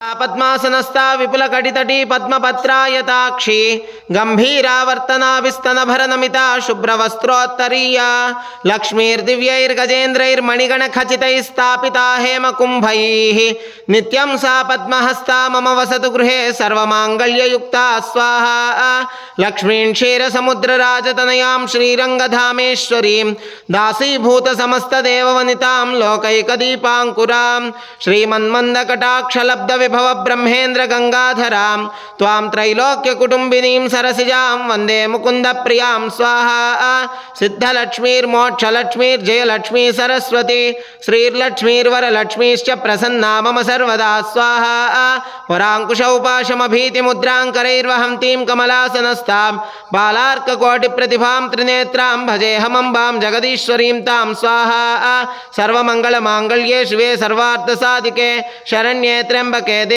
पद्मासनस्था विपुलकटितटी पद्मपत्रायताक्षी गम्भीरावर्तनाभिस्तनभरनमिता शुभ्रवस्त्रोत्तरीया लक्ष्मीर्दिव्यैर्गजेन्द्रैर्मणिगणखचितैस्तापिता हेमकुम्भैः नित्यं सा पद्महस्ता मम वसतु गृहे सर्वमाङ्गल्ययुक्ता स्वाहा लक्ष्मीं क्षीरसमुद्रराजतनयां श्रीरङ्गधामेश्वरीं दासीभूतसमस्तदेववनितां लोकैकदीपाङ्कुरां श्रीमन्मन्दकटाक्षलब्धवि ब्रह्मेन्द्र गङ्गाधरां त्वां त्रैलोक्यकुटुम्बिनीं सरसिजां वंदे मुकुन्दप्रियाँ। स्वाहा। सिद्धलक्ष्मीर्मोक्षलक्ष्मीर्जयलक्ष्मी सरस्वती। श्रीर्लक्ष्मीर्वरलक्ष्मीश्च प्रसन्ना मम सर्वदा। स्वाहा। वराङ्कुशौपाशमभीतिमुद्राङ्करैर्वहन्तीं कमलासनस्तां बालार्ककोटिप्रतिभां त्रिनेत्रां भजेऽहमम्बां जगदीश्वरीं तां। स्वाहा। सर्वमङ्गलमाङ्गल्ये शिवे सर्वार्थसाधिके शरण्ये त्र्यम्बके